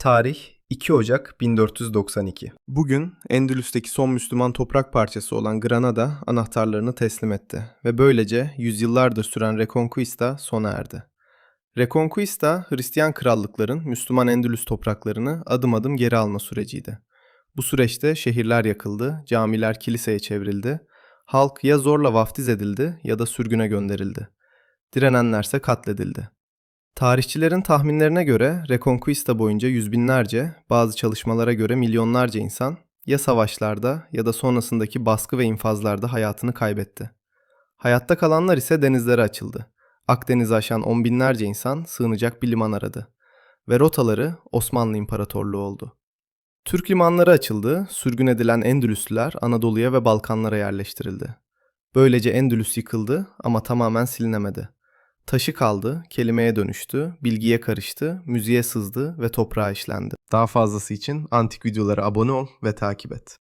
Tarih 2 Ocak 1492. Bugün Endülüs'teki son Müslüman toprak parçası olan Granada anahtarlarını teslim etti ve böylece yüzyıllardır süren Reconquista sona erdi. Reconquista, Hristiyan krallıkların Müslüman Endülüs topraklarını adım adım geri alma süreciydi. Bu süreçte şehirler yakıldı, camiler kiliseye çevrildi, halk ya zorla vaftiz edildi ya da sürgüne gönderildi. Direnenlerse katledildi. Tarihçilerin tahminlerine göre Reconquista boyunca yüz binlerce, bazı çalışmalara göre milyonlarca insan ya savaşlarda ya da sonrasındaki baskı ve infazlarda hayatını kaybetti. Hayatta kalanlar ise denizlere açıldı. Akdeniz'i aşan on binlerce insan sığınacak bir liman aradı. Ve rotaları Osmanlı İmparatorluğu oldu. Türk limanları açıldı, sürgün edilen Endülüslüler Anadolu'ya ve Balkanlara yerleştirildi. Böylece Endülüs yıkıldı ama tamamen silinemedi. Taşı kaldı, kelimeye dönüştü, bilgiye karıştı, müziğe sızdı ve toprağa işlendi. Daha fazlası için antik videolara abone ol ve takip et.